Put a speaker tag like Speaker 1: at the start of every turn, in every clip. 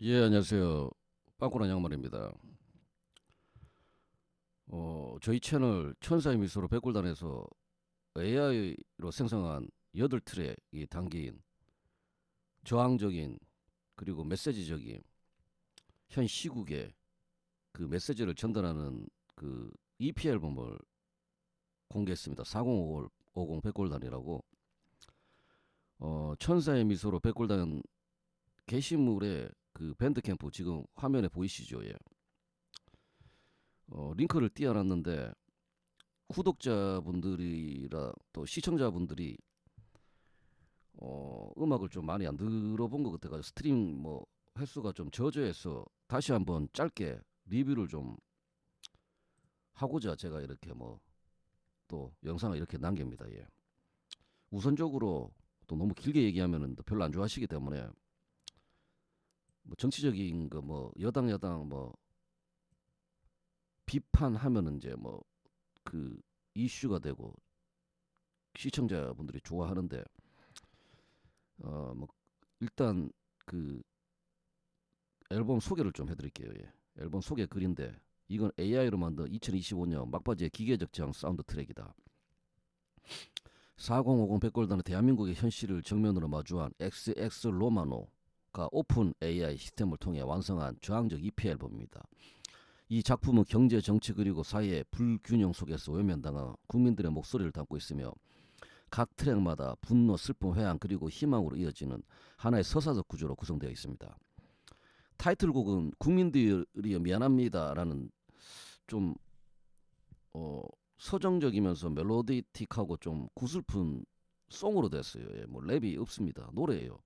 Speaker 1: 예, 안녕하세요. 빵꾸난 양말입니다. 어, 저희 채널 천사의 미소로 백골단에서 AI로 생성한 여덟 트랙이 담긴 저항적인 그리고 메시지적인 현 시국의 그 메시지를 전달하는 그 EP 앨범을 공개했습니다. 4050 백골단이라고 어, 천사의 미소로 백골단 게시물에 그 밴드 캠프 지금 화면에 보이시죠? 예. 어, 링크를 띄워놨는데 구독자분들이라 또 시청자분들이 어, 음악을 좀 많이 안 들어본 것 같아가지고 스트림 뭐 횟수가 좀 저조해서 다시 한번 짧게 리뷰를 좀 하고자 제가 이렇게 뭐 또 영상을 이렇게 남깁니다. 예. 우선적으로 또 너무 길게 얘기하면은 또 별로 안 좋아하시기 때문에 뭐 정치적인 거 뭐 여당 여당 뭐 비판하면은 이제 뭐 그 이슈가 되고 시청자분들이 좋아하는데 어 뭐 일단 그 앨범 소개를 좀 해드릴게요. 예. 앨범 소개 글인데 이건 AI로 만든 2025년 막바지의 기계적 저항 사운드 트랙이다. 4050 백골단은 대한민국의 현실을 정면으로 마주한 XX 로마노 가 오픈 AI 시스템을 통해 완성한 저항적 EP 앨범입니다. 이 작품은 경제, 정치 그리고 사회의 불균형 속에서 외면당한 국민들의 목소리를 담고 있으며 각 트랙마다 분노, 슬픔, 회한 그리고 희망으로 이어지는 하나의 서사적 구조로 구성되어 있습니다. 타이틀곡은 국민들이 미안합니다라는 좀 어, 서정적이면서 멜로디틱하고 좀 구슬픈 송으로 됐어요. 예, 뭐 랩이 없습니다. 노래예요.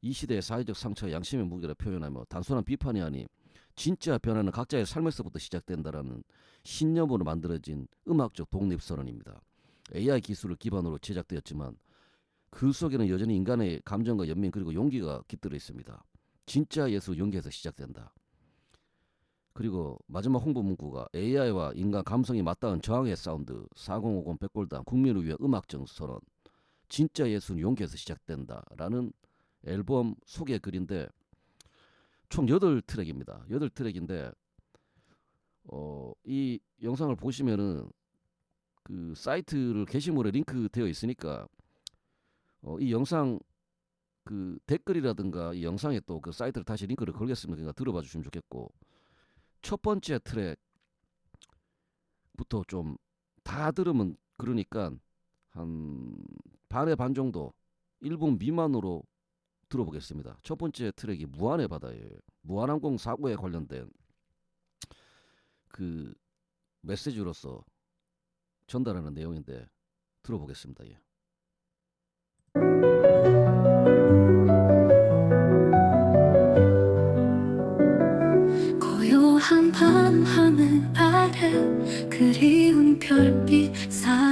Speaker 1: 이 시대의 사회적 상처와 양심의 무게를 표현하며 단순한 비판이 아닌 진짜 변화는 각자의 삶에서부터 시작된다라는 신념으로 만들어진 음악적 독립선언입니다. AI 기술을 기반으로 제작되었지만 그 속에는 여전히 인간의 감정과 연민 그리고 용기가 깃들어 있습니다. 진짜 예술 용기에서 시작된다. 그리고 마지막 홍보 문구가 AI와 인간 감성이 맞닿은 저항의 사운드 4050 백골단 국민을 위해 음악적 선언 진짜 예술은 용기에서 시작된다라는 앨범 소개 글인데 총 8트랙입니다. 8트랙인데 어, 이 영상을 보시면은 그 사이트를 게시물에 링크 되어 있으니까 어, 이 영상 그 댓글이라든가 이 영상에 또 그 사이트를 다시 링크를 걸겠습니다. 그러니까 들어봐 주시면 좋겠고 첫 번째 트랙부터 좀 다 들으면 그러니까 한 반의 반 정도 1분 미만으로 들어보겠습니다. 첫 번째 트랙이 무한의 바다예요. 무한항공 사고에 관련된 그 메시지로서 전달하는 내용인데 들어보겠습니다. 예.
Speaker 2: 고요한 밤하늘 아래 그리운 별빛 사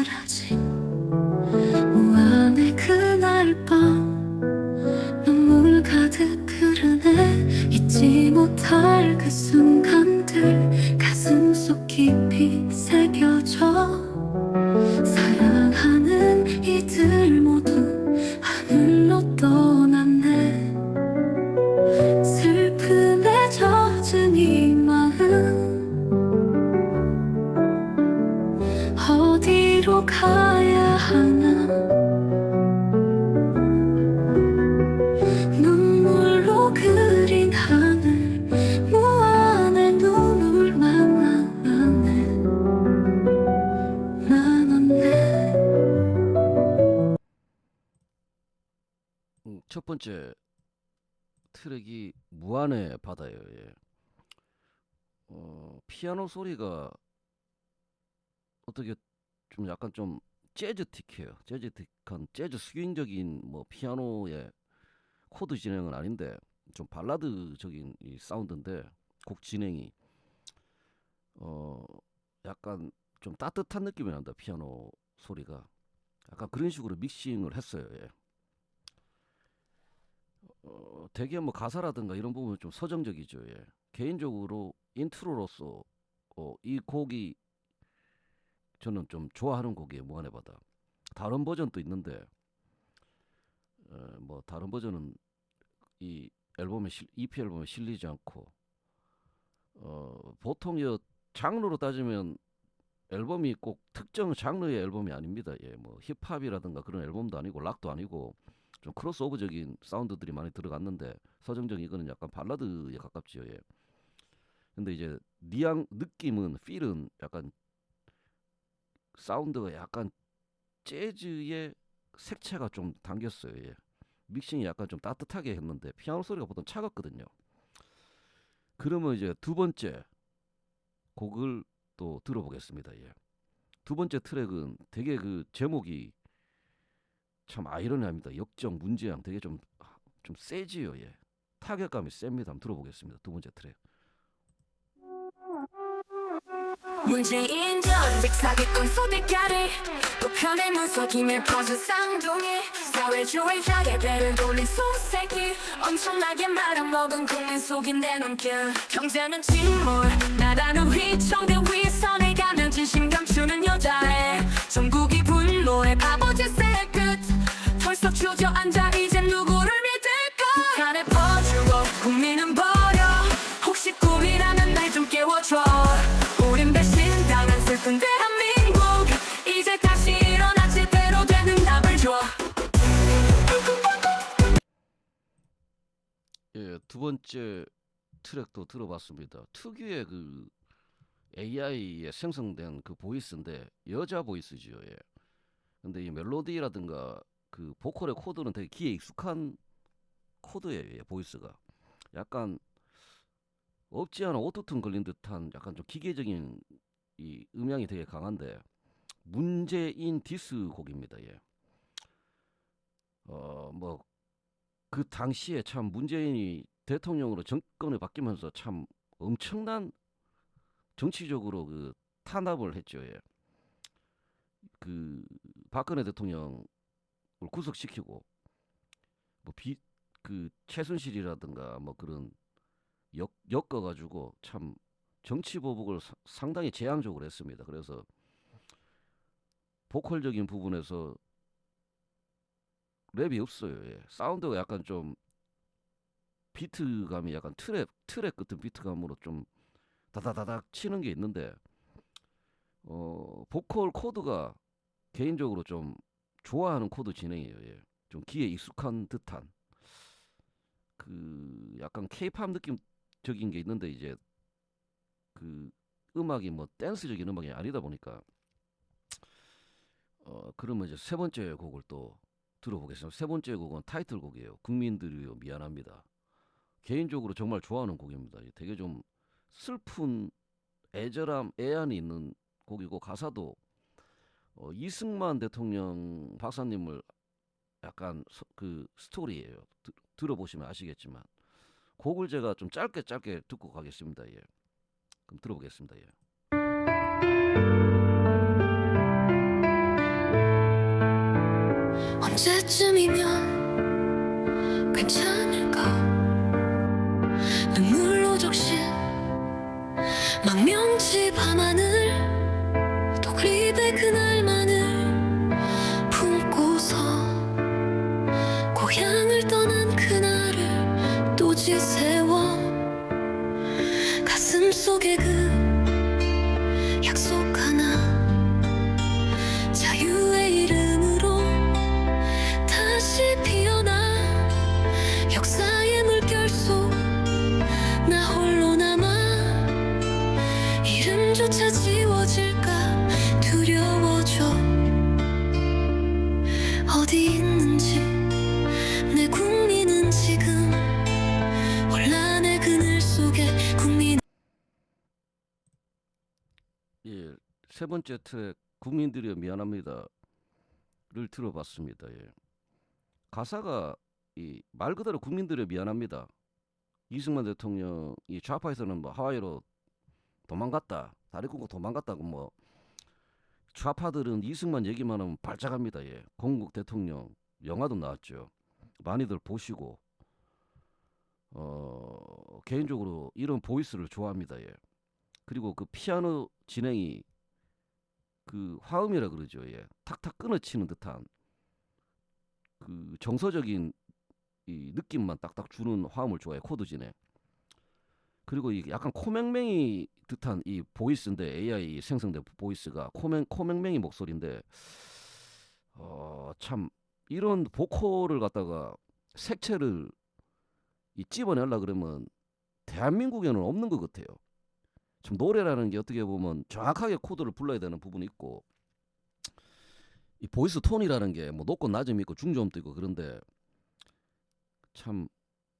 Speaker 2: 무한의
Speaker 1: 바다예요. 예. 어, 피아노 소리가 어떻게 좀 약간 좀 재즈틱해요. 재즈틱한 재즈 스윙적인 뭐 피아노의 코드 진행은 아닌데 좀 발라드적인 이 사운드인데 곡 진행이 어 약간 좀 따뜻한 느낌이 난다 피아노 소리가 약간 그런 식으로 믹싱을 했어요. 예. 어, 되게 뭐 가사라든가 이런 부분은 좀 서정적이죠. 예. 개인적으로 인트로로서 어, 이 곡이 저는 좀 좋아하는 곡이에요. 무한의 바다. 다른 버전도 있는데 어, 뭐 다른 버전은 이 앨범에 실, EP 앨범에 실리지 않고 어 보통 이 장르로 따지면 앨범이 꼭 특정 장르의 앨범이 아닙니다. 예, 뭐 힙합이라든가 그런 앨범도 아니고 락도 아니고 좀 크로스오버적인 사운드들이 많이 들어갔는데 서정적 이거는 약간 발라드에 가깝지요. 예. 근데 이제 니앙 느낌은 필은 약간 사운드가 약간 재즈의 색채가 좀 담겼어요. 예. 믹싱이 약간 좀 따뜻하게 했는데 피아노 소리가 보통 차갑거든요. 그러면 이제 두 번째 곡을 또 들어보겠습니다. 예. 두 번째 트랙은 되게 그 제목이 참 아이러니합니다. 역정 문제양 되게 좀 좀 세지요. 예. 타격감이 셉니다. 한번 들어보겠습니다. 두 번째 트랙.
Speaker 3: 문재인 전직 사기꾼 소비까지 우편의 무속임에 퍼진 쌍둥이 사회주의 가게배를 돌린 소새끼 엄청나게 말아먹은 국민 속인 내 눈길 경제는 침몰 나라는 휘청대 위선에 가면 진심 감추는 여자애 전국이
Speaker 1: 두 번째 트랙도 들어봤습니다. 특유의 그 AI에 생성된 그 보이스인데 여자 보이스지요. 예. 근데 이 멜로디라든가 그 보컬의 코드는 되게 귀에 익숙한 코드예요. 예, 보이스가. 약간 없지 않아 오토튠 걸린 듯한 약간 좀 기계적인 이 음향이 되게 강한데 문재인 디스 곡입니다. 예. 어뭐 그 당시에 참 문재인이 대통령으로 정권을 바뀌면서 참 엄청난 정치적으로 그 탄압을 했죠. 예. 그 박근혜 대통령을 구속시키고 뭐비그 최순실이라든가 뭐 그런 엮, 엮어 가지고 참 정치 보복을 사- 상당히 재앙적으로 했습니다. 그래서 보컬적인 부분에서 랩이 없어요. 예. 사운드가 약간 좀 비트감이 약간 트랩 트랩 같은 비트감으로 좀 다다다닥 치는 게 있는데 어 보컬 코드가 개인적으로 좀 좋아하는 코드 진행이에요. 예. 좀 귀에 익숙한 듯한 그 약간 케이팝 느낌적인 게 있는데 이제 그 음악이 뭐 댄스적인 음악이 아니다 보니까 어 그러면 이제 세 번째 곡을 또 들어보겠습니다. 세 번째 곡은 타이틀곡이에요. 국민들이요 미안합니다. 개인적으로 정말 좋아하는 곡입니다. 이 되게 좀 슬픈 애절함, 애안이 있는 곡이고 가사도 어, 이승만 대통령 박사님을 약간 서- 그 스토리예요. 드- 들어보시면 아시겠지만 곡을 제가 좀 짧게 짧게 듣고 가겠습니다. 예. 그럼 들어보겠습니다. 예.
Speaker 2: 언제쯤이면 괜찮
Speaker 1: 번째 트랙 국민들이 미안합니다를 들어봤습니다. 예. 가사가 이 말 그대로 국민들이 미안합니다. 이승만 대통령이 좌파에서는 뭐 하와이로 도망갔다, 다리 끊고 도망갔다고 뭐 좌파들은 이승만 얘기만 하면 발작합니다. 예. 건국 대통령 영화도 나왔죠. 많이들 보시고 어 개인적으로 이런 보이스를 좋아합니다. 예. 그리고 그 피아노 진행이 그 화음이라 그러죠. 예. 탁탁 끊어치는 듯한 그 정서적인 이 느낌만 딱딱 주는 화음을 좋아해 코드진에. 그리고 이 약간 코맹맹이 듯한 이 보이스인데 AI 생성된 보이스가 코맹 코맹맹이 목소리인데 어 참 이런 보컬을 갖다가 색채를 이 찝어내려 그러면 대한민국에는 없는 것 같아요. 참 노래라는 게 어떻게 보면 정확하게 코드를 불러야 되는 부분이 있고 이 보이스 톤이라는 게 뭐 높고 낮음이 있고 중저음도 있고 그런데 참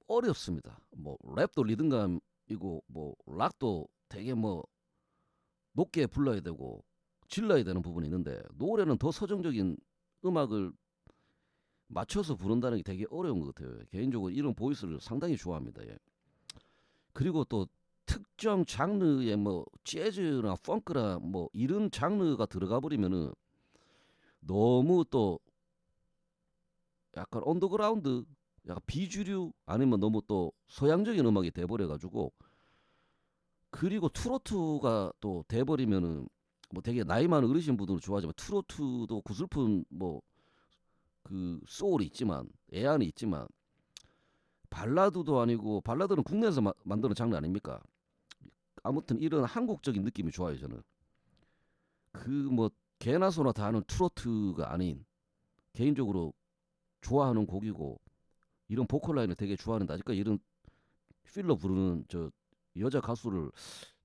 Speaker 1: 어렵습니다. 뭐 랩도 리듬감이고 뭐 락도 되게 뭐 높게 불러야 되고 질러야 되는 부분이 있는데 노래는 더 서정적인 음악을 맞춰서 부른다는 게 되게 어려운 것 같아요. 개인적으로 이런 보이스를 상당히 좋아합니다. 예. 그리고 또 특정 장르의 뭐 재즈나 펑크나 뭐 이런 장르가 들어가 버리면은 너무 또 약간 언더그라운드, 약간 비주류 아니면 너무 또 서양적인 음악이 돼버려 가지고 그리고 트로트가 또 돼버리면은 뭐 되게 나이 많은 어르신 분들은 좋아하지만 트로트도 구슬픈 뭐 그 소울이 있지만 애안이 있지만 발라드도 아니고 발라드는 국내에서 마- 만드는 장르 아닙니까? 아무튼 이런 한국적인 느낌이 좋아요 저는. 그 뭐 개나 소나 다 하는 트로트가 아닌 개인적으로 좋아하는 곡이고 이런 보컬 라인을 되게 좋아하는데 아직까지 이런 필러 부르는 저 여자 가수를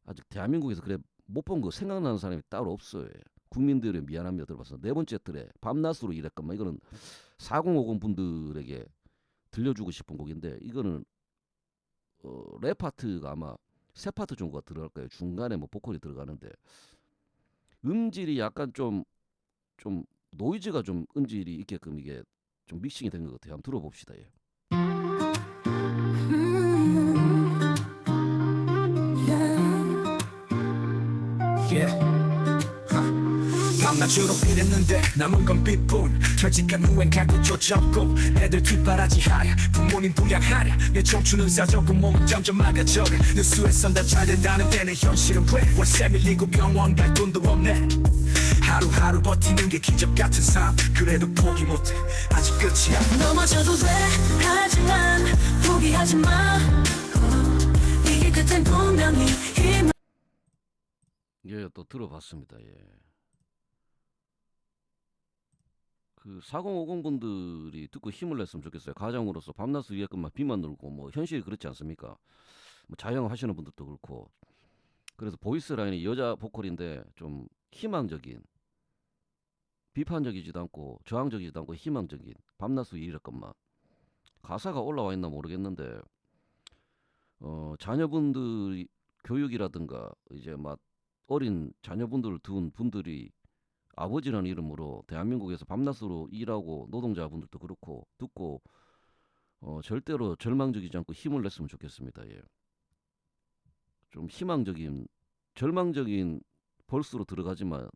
Speaker 1: 아직 대한민국에서 그래 못 본 거 생각나는 사람이 따로 없어요. 국민들의 미안합니다 들어봤어. 네 번째 틀에 밤낮으로 일했건만 이거는 4050 분들에게 들려주고 싶은 곡인데 이거는 어, 랩 파트가 아마 세 파트 정도가 들어갈 거예요. 중간에 뭐 보컬이 들어가는데 음질이 약간 좀좀 노이즈가 좀 음질이 있게끔 이게 좀 믹싱이 된 것 같아요. 한번 들어봅시다. 예.
Speaker 4: 밤낮으로 일했는데 남은 건 빗뿐. 철직한 후엔 각도 쫓았고 애들 뒷바라지 하랴. 부모님 동양하랴. 내 청춘은 사적고 몸은 점점 막아져가. 뉴스에선 다 잘 된다는 데는 현실은 왜 월세 밀리고 병원 갈 돈도 없네. 하루하루 버티는 게 기적 같은 삶. 그래도 포기 못해. 아직 끝이야.
Speaker 3: 넘어져도 돼. 하지만 포기하지 마. 어, 이게 끝엔 분명히 힘
Speaker 1: 예, 또 들어봤습니다. 예. 그 4050 분들이 듣고 힘을 냈으면 좋겠어요. 가장으로서 밤낮을 위해서만 비만 놀고 뭐 현실이 그렇지 않습니까? 뭐 자영 하시는 분들도 그렇고 그래서 보이스 라인이 여자 보컬인데 좀 희망적인 비판적이지도 않고 저항적이지도 않고 희망적인 밤낮을 위해서만 가사가 올라와 있나 모르겠는데 어 자녀분들이 교육이라든가 이제 막 어린 자녀분들을 둔 분들이 아버지라는 이름으로 대한민국에서 밤낮으로 일하고 노동자분들도 그렇고 듣고 어, 절대로 절망적이지 않고 힘을 냈으면 좋겠습니다. 예. 좀 희망적인 절망적인 벌스로 들어가지만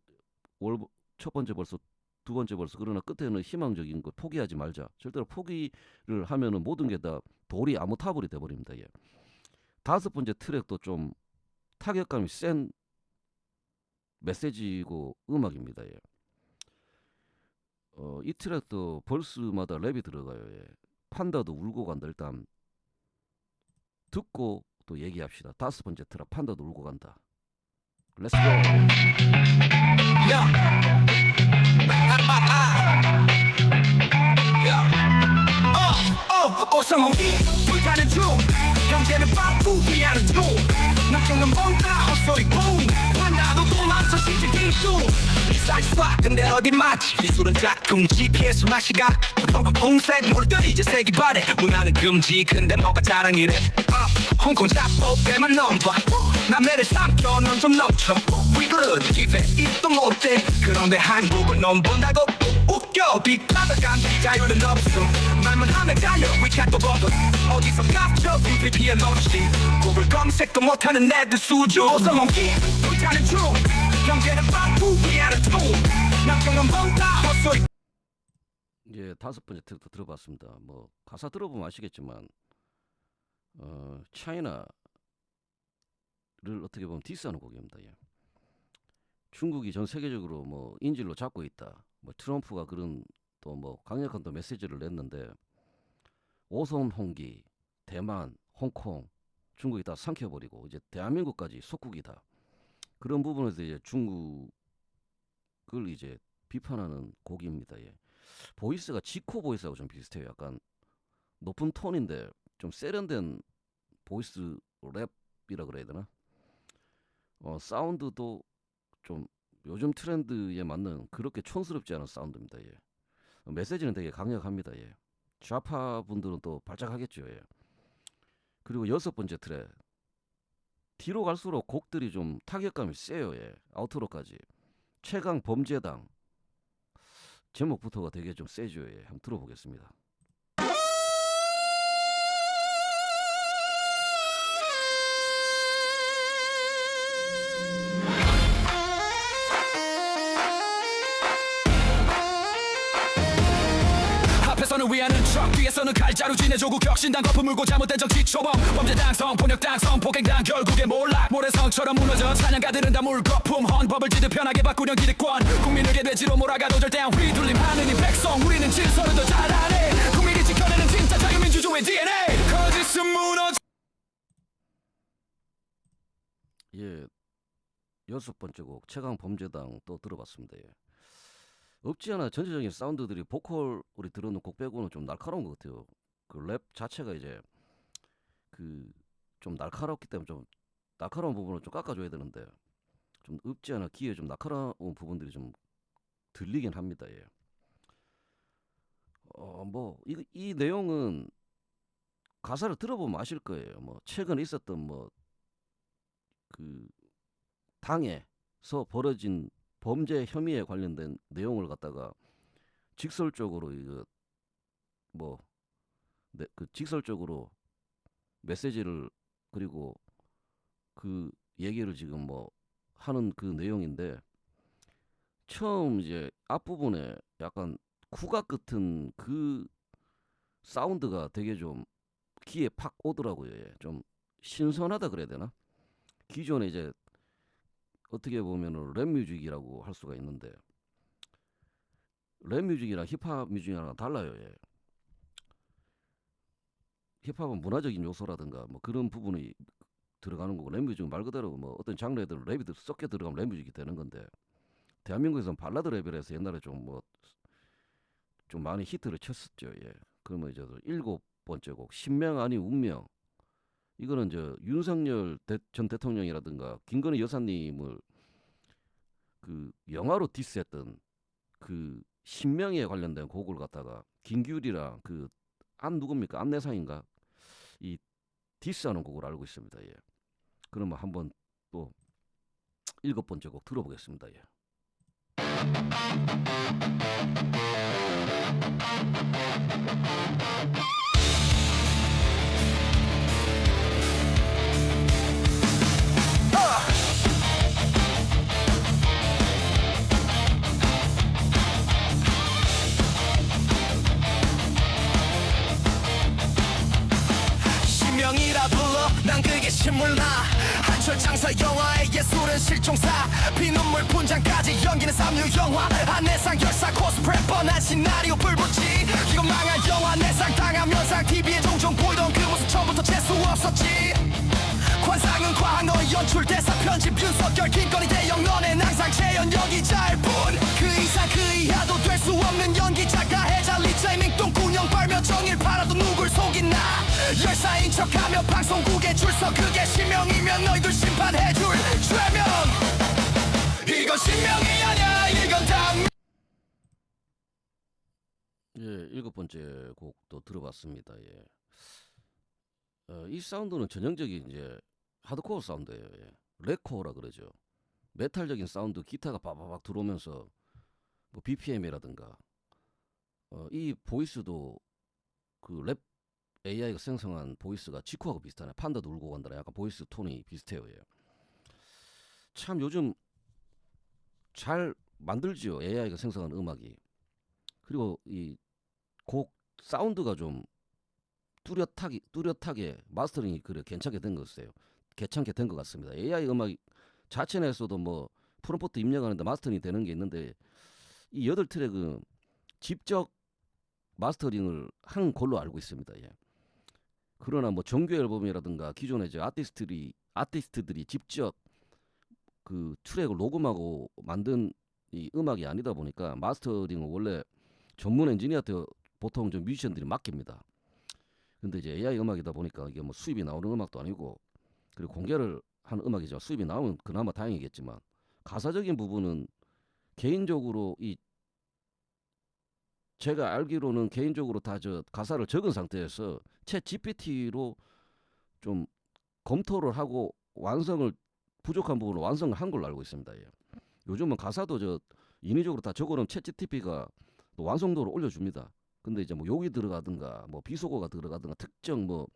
Speaker 1: 월, 첫 번째 벌스 두 번째 벌스 그러나 끝에는 희망적인 거 포기하지 말자. 절대로 포기를 하면은 모든 게 다 돌이 아무 타불이 돼 버립니다. 예. 다섯 번째 트랙도 좀 타격감이 센 메시지고 음악입니다. 예. 어, 이 트랙도 벌스마다 랩이 들어가요. 예. 판다도 울고 간다. 일단 듣고 또 얘기합시다. 다섯 번째 트랙 판다도 울고 간다. 렛츠고.
Speaker 4: 남경은 뭔가 헛소리 뿡 판다도 도망쳐 시제 기수. 이사이스와 근데 어디 맞지? 기술은 짝퉁 GPS 마시가 홍색. 물들 이제 색이 바래. 문화는 금지. 근데 뭐가 자랑이래? 어, 홍콩 잡고 배만 넘봐 남해를 삼켜. 넌 좀 넘쳐. We good 기회 입도 못해 그런데 한국은 넌 본다고 웃겨. 빅바다간 자유는 없어 말만 하면 달려 위챗도 버거 어디서 깝쳐? VPN 없이 구글 검색도 못하는 애들 수조 성홍기. 불타는 중. 경제는 바쁘기하는 중 남경은 뭔가 헛소리.
Speaker 1: 예, 다섯 번째 트랙도 들어봤습니다. 뭐 가사 들어보면 아시겠지만 어, 차이나를 어떻게 보면 디스하는 곡입니다. 예. 중국이 전 세계적으로 뭐 인질로 잡고 있다. 뭐 트럼프가 그런 또 뭐 강력한 또 메시지를 냈는데 오손 홍기, 대만, 홍콩, 중국이 다 삼켜버리고 이제 대한민국까지 속국이다. 그런 부분에서 이제 중국을 이제 비판하는 곡입니다. 예. 보이스가 지코 보이스하고 좀 비슷해요. 약간 높은 톤인데 좀 세련된 보이스 랩이라 그래야 되나? 어, 사운드도 좀 요즘 트렌드에 맞는 그렇게 촌스럽지 않은 사운드입니다. 예. 어, 메시지는 되게 강력합니다. 예. 좌파 분들은 또 발작하겠죠. 예. 그리고 여섯 번째 트랙 뒤로 갈수록 곡들이 좀 타격감이 세요. 예. 아우트로까지 최강 범죄당 제목부터가 되게 좀 세죠. 예. 한번 들어보겠습니다.
Speaker 5: 위하는 척 뒤에서는 칼자루 지내 조국 혁신당 거품 물고 잘못된 정치 초범. 범죄 당 성 폭력 당 성 폭행당 결국에 몰락. 모래성처럼 무너져 사냥가들은 다 물거품. 헌법을 지듯 편하게 바꾸려 기득권. 국민을 개돼지로 몰아가 도 절대한 휘둘림 하느니 백성. 우리는 질서를 더 잘하네. 국민이 지켜내는 진짜 자유민주주의 DNA. 거짓은 무너져.
Speaker 1: 예. 여섯 번째 곡 최강 범죄당 또 들어봤습니다. 예. 없지 않아 전체적인 사운드들이 보컬 우리 들어놓은 곡 빼고는 좀 날카로운 것 같아요. 그 랩 자체가 이제 그 좀 날카롭기 때문에 좀 날카로운 부분을 좀 깎아줘야 되는데 좀 없지 않아 귀에 좀 날카로운 부분들이 좀 들리긴 합니다. 예. 어뭐 이 이 내용은 가사를 들어보면 아실 거예요. 뭐 최근에 있었던 뭐 그 당에서 벌어진 범죄 혐의에 관련된 내용을 갖다가 직설적으로 이거 뭐 네, 그 직설적으로 메시지를 그리고 그 얘기를 지금 뭐 하는 그 내용인데 처음 이제 앞부분에 약간 국악 같은 그 사운드가 되게 좀 귀에 팍 오더라고요. 예. 좀 신선하다 그래야 되나? 기존에 이제 어떻게 보면은 랩 뮤직이라고 할 수가 있는데 랩 뮤직이랑 힙합 뮤직이랑 달라요. 예. 힙합은 문화적인 요소라든가 뭐 그런 부분이 들어가는 거고 랩 뮤직은 말 그대로 뭐 어떤 장르에들 랩이 들- 섞여 들어가면 랩 뮤직이 되는 건데 대한민국에서는 발라드 랩이라서 옛날에 좀 뭐 좀 많이 히트를 쳤었죠. 예. 그러면 이제 또 일곱 번째 곡 신명 아니 운명 이거는 저 윤석열 대- 전 대통령이라든가 김건희 여사님을 그 영화로 디스했던 그 신명에 관련된 곡을 갖다가 김규리랑 그 안 누굽니까 안내상인가 이 디스하는 곡을 알고 있습니다. 예. 그러면 한번 또 일곱 번째 곡 들어보겠습니다. 예.
Speaker 5: 신물나 한철 장사 영화의 예술은 실종사. 피눈물 분장까지 연기는 삼류 영화. 안내상 열사 코스프레 뻔한 시나리오 불붙이. 이건 망한 영화 내상 당한 면상 TV에 종종 보이던 그 모습 처음부터 재수 없었지. 관상은 과학 너의 연출 대사 편집 윤석열 김건희 대영 너넨 항상 재현력이 잘뿐그 이상 그 이하도 될 수 없는 연기자가 해잘리자 맹똥꾸녕 빨며 정일 팔아도 누굴 속이나 열사인 척하며 방송국에 줄서 그게 실명이면 너희들 심판해줄 죄명 이건 신명이 아니야 이건 당
Speaker 1: 예, 일곱 번째 곡도 들어봤습니다. 예. 어, 이 사운드는 전형적인 이제 하드코어 사운드예요. 예. 렉코어라 그러죠. 메탈적인 사운드 기타가 바바박 들어오면서 뭐 BPM이라든가 어, 이 보이스도 그 랩 AI가 생성한 보이스가 지코하고 비슷하네. 판다도 울고 간다네. 약간 보이스 톤이 비슷해요. 예. 참 요즘 잘 만들지요. AI가 생성한 음악이. 그리고 이 곡 사운드가 좀 뚜렷하게 뚜렷하게 마스터링이 그래 괜찮게 된 것 같아요. 괜찮게 된 것 같습니다. AI 음악 자체 내에서도 뭐 프롬프트 입력하는데 마스터링이 되는 게 있는데 이 여덟 트랙은 직접 마스터링을 한 걸로 알고 있습니다. 예. 그러나 뭐 정규 앨범이라든가 기존의 이제 아티스트들이 아티스트들이 직접 그 트랙을 녹음하고 만든 이 음악이 아니다 보니까 마스터링은 원래 전문 엔지니어한테 보통 좀 뮤지션들이 맡깁니다. 근데 이제 AI 음악이다 보니까 이게 뭐 수입이 나오는 음악도 아니고 그리고 공개를 한 음악이죠. 수입이 나오면 그나마 다행이겠지만 가사적인 부분은 개인적으로 이 제가 알기로는 개인적으로 다 저 가사를 적은 상태에서 채 GPT로 좀 검토를 하고 완성을 부족한 부분을 완성을 한 걸로 알고 있습니다. 예. 요즘은 가사도 저 인위적으로 다 적어놓은 채 GPT가 또 완성도를 올려줍니다. 근데 이제 뭐 욕이 들어가든가 뭐 비속어가 들어가든가 특정 뭐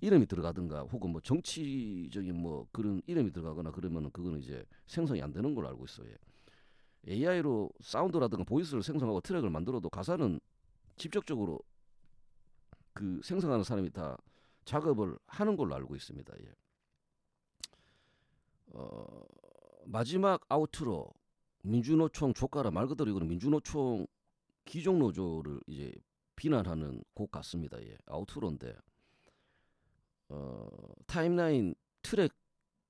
Speaker 1: 이름이 들어가든가 혹은 뭐 정치적인 뭐 그런 이름이 들어가거나 그러면은 그거는 이제 생성이 안 되는 걸로 알고 있어요. 예. AI로 사운드라든가 보이스를 생성하고 트랙을 만들어도 가사는 직접적으로 그 생성하는 사람이 다 작업을 하는 걸로 알고 있습니다. 예. 어, 마지막 아우트로 민주노총 조카라 말 그대로 이거는 민주노총 기종 노조를 이제 비난하는 곡 같습니다. 예. 아우트로인데 어, 타임라인 트랙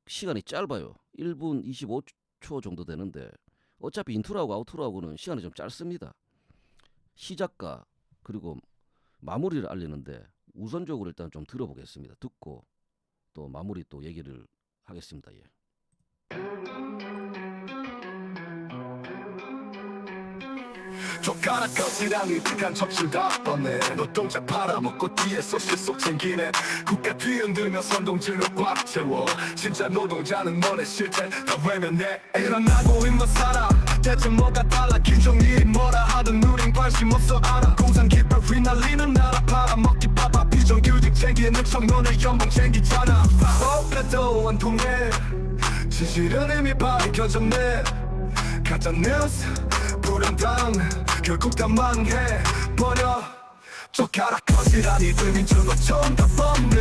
Speaker 1: 시간이 짧아요. 1분 25초 정도 되는데 어차피 인트로하고 아우트로하고는 시간이 좀 짧습니다. 시작과 그리고 마무리를 알리는데 우선적으로 일단 좀 들어보겠습니다. 듣고 또 마무리 또 얘기를 하겠습니다. 예.
Speaker 4: 젓가락 거지랑 이득한 척질 다 뻗네. 노동자 팔아먹고 뒤에서 실속 챙기네. 국가 뒤흔들며 선동질로 꽉 채워. 진짜 노동자는 너네 실제 다 외면해. 일어나고 힘만 살아 대체 뭐가 달라? 기존 일이 뭐라 하든 우린 관심 없어 알아. 공산 깃발 휘날리는 나라 팔아먹기 바빠. 비정규직 챙기는 척 너네 연봉 챙기잖아. 법에도 안 통해 진실은 이미 밝혀졌네. 가짜 뉴스 불안당 결국 다 망해 버려 젓가락 거지라니 들민 저거 처음 다 뻔네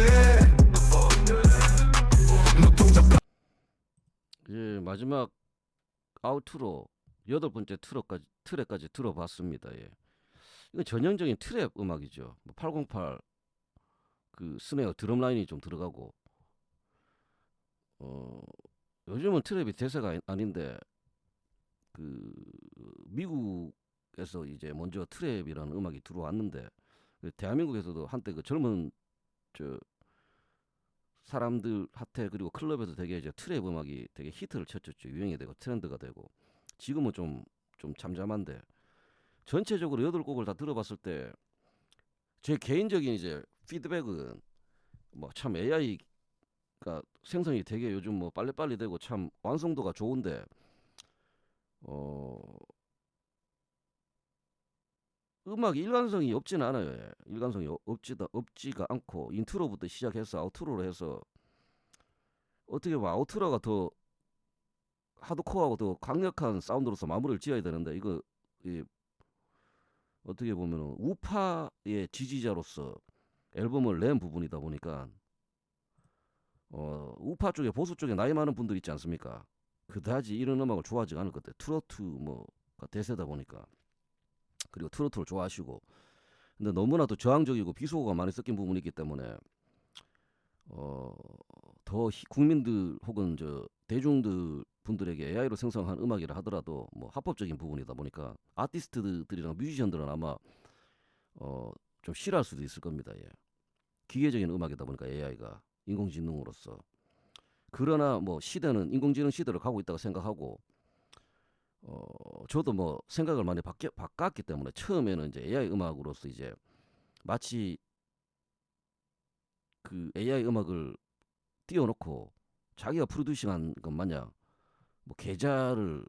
Speaker 1: 예, 마지막 아우트로 여덟 번째 트랙까지 트랙까지 들어봤습니다. 예. 이건 전형적인 트랩 음악이죠. 뭐808 그 스네어 드럼 라인이 좀 들어가고 어 요즘은 트랩이 대세가 아닌데 그 미국에서 이제 먼저 트랩이라는 음악이 들어왔는데 그 대한민국에서도 한때 그 젊은 저 사람들한테 그리고 클럽에서 되게 이제 트랩 음악이 되게 히트를 쳤었죠. 유행이 되고 트렌드가 되고 지금은 좀좀 잠잠한데 전체적으로 여덟 곡을 다 들어봤을 때 제 개인적인 이제 피드백은 뭐 참 AI가 생성이 되게 요즘 뭐 빨리빨리 되고 참 완성도가 좋은데 어 음악이 일관성이 없지는 않아요. 예. 일관성이 어- 없지다 없지가 않고 인트로부터 시작해서 아우트로로 해서 어떻게 보면 아우트로가 더 하드코어하고 더 강력한 사운드로서 마무리를 지어야 되는데 이거 이 어떻게 보면 우파의 지지자로서 앨범을 낸 부분이다 보니까 어 우파 쪽에 보수 쪽에 나이 많은 분들 있지 않습니까? 그다지 이런 음악을 좋아하지 않을 것 같아요. 트로트 뭐가 대세다 보니까 그리고 트로트를 좋아하시고 근데 너무나도 저항적이고 비속어가 많이 섞인 부분이 있기 때문에 어더 국민들 혹은 저 대중들 분들에게 AI로 생성한 음악이라 하더라도 뭐 합법적인 부분이다 보니까 아티스트들이랑 뮤지션들은 아마 어좀 싫어할 수도 있을 겁니다. 예. 기계적인 음악이다 보니까 AI가 인공지능으로서 그러나 뭐 시대는 인공지능 시대를 가고 있다고 생각하고 어 저도 뭐 생각을 많이 바뀌, 바꿨기 때문에 처음에는 이제 AI 음악으로서 이제 마치 그 AI 음악을 띄워놓고 자기가 프로듀싱한 것 마냥 뭐 계좌를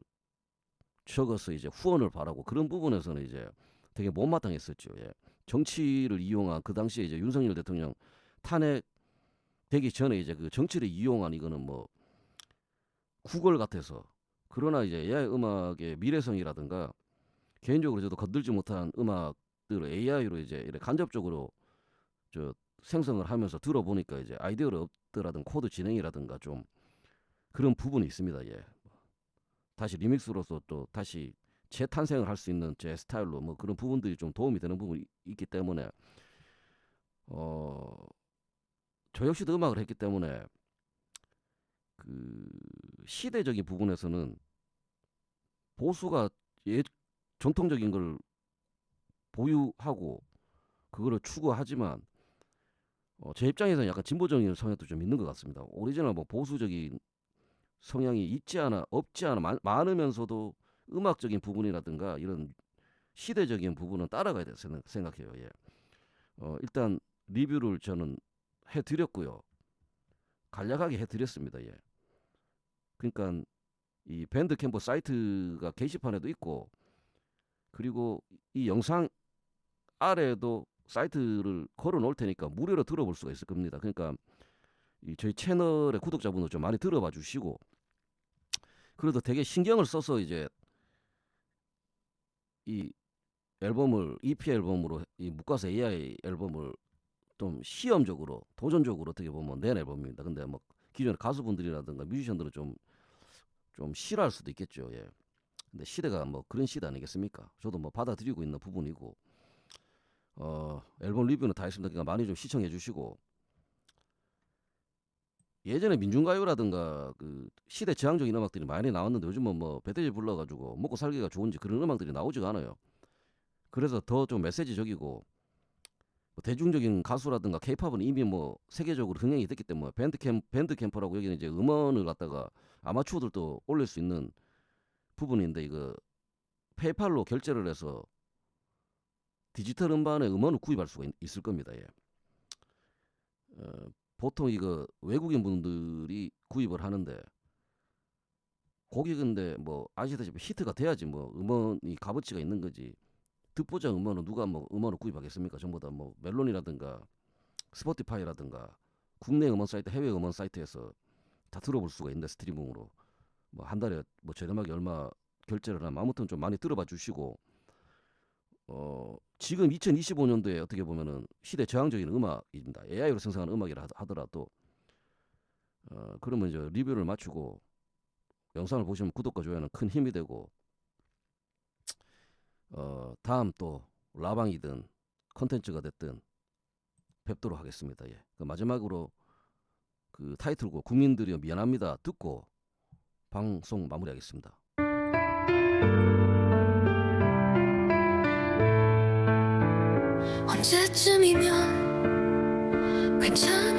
Speaker 1: 적어서 이제 후원을 바라고 그런 부분에서는 이제 되게 못마땅했었죠. 예. 정치를 이용한 그 당시에 이제 윤석열 대통령 탄핵 되기 전에 이제 그 정치를 이용한 이거는 뭐 구걸 같아서 그러나 이제 AI 음악의 미래성이라든가 개인적으로 저도 건들지 못한 음악들을 AI로 이제 간접적으로 저 생성을 하면서 들어보니까 이제 아이디어를 얻더라든 코드 진행이라든가 좀 그런 부분이 있습니다. 예. 다시 리믹스로서 또 다시 재탄생을 할 수 있는 제 스타일로 뭐 그런 부분들이 좀 도움이 되는 부분이 있기 때문에 어, 저 역시도 음악을 했기 때문에 그 시대적인 부분에서는 보수가 예, 전통적인 걸 보유하고 그거를 추구하지만 어, 제 입장에서는 약간 진보적인 성향도 좀 있는 것 같습니다. 오리지널 뭐 보수적인 성향이 있지 않아 없지 않아 많, 많으면서도 음악적인 부분이라든가 이런 시대적인 부분은 따라가야 생각- 생각해요. 예. 어, 일단 리뷰를 저는 해드렸고요. 간략하게 해드렸습니다. 예. 그러니까 이 밴드 캠프 사이트가 게시판에도 있고 그리고 이 영상 아래에도 사이트를 걸어 놓을 테니까 무료로 들어볼 수가 있을 겁니다. 그러니까 이 저희 채널의 구독자분들 좀 많이 들어봐 주시고 그래도 되게 신경을 써서 이제 이 앨범을 EP 앨범으로 이 묶어서 AI 앨범을 좀 시험적으로 도전적으로 어떻게 보면 낸 앨범입니다. 근데 뭐 기존의 가수분들이라든가 뮤지션들은 좀 좀 싫어할 수도 있겠죠. 예. 근데 시대가 뭐 그런 시대 아니겠습니까? 저도 뭐 받아들이고 있는 부분이고 어 앨범 리뷰는 다 했습니다. 그러니까 많이 좀 시청해 주시고 예전에 민중가요라든가 그 시대 저항적인 음악들이 많이 나왔는데 요즘은 뭐 배돼지 불러가지고 먹고 살기가 좋은지 그런 음악들이 나오지가 않아요. 그래서 더 좀 메시지적이고 뭐 대중적인 가수라든가 케이팝은 이미 뭐 세계적으로 흥행이 됐기 때문에 밴드 캠 밴드 캠프라고 여기는 이제 음원을 갖다가 아마추어들도 올릴 수 있는 부분인데 이거 페이팔로 결제를 해서 디지털 음반의 음원을 구입할 수가 있, 을 겁니다. 예. 어, 보통 이거 외국인 분들이 구입을 하는데 곡이 근데 뭐 아시다시피 히트가 돼야지 뭐 음원이 값어치가 있는 거지 듣보자 음원은 누가 뭐 음원을 구입하겠습니까? 전부 다 뭐 멜론이라든가 스포티파이라든가 국내 음원 사이트, 해외 음원 사이트에서 다 들어볼 수가 있는데 스트리밍으로 뭐 한 달에 뭐 저렴하게 얼마 결제를 하면 아무튼 좀 많이 들어봐 주시고 어 지금 2025년도에 어떻게 보면은 시대 저항적인 음악입니다. AI로 생성하는 음악이라 하더- 하더라도 어 그러면 이제 리뷰를 마치고 영상을 보시면 구독과 좋아요는 큰 힘이 되고 어 다음 또 라방이든 컨텐츠가 됐든 뵙도록 하겠습니다. 예. 그 마지막으로 그 타이틀곡 국민들이여 미안합니다 듣고 방송 마무리하겠습니다.
Speaker 2: 언제쯤이면 괜찮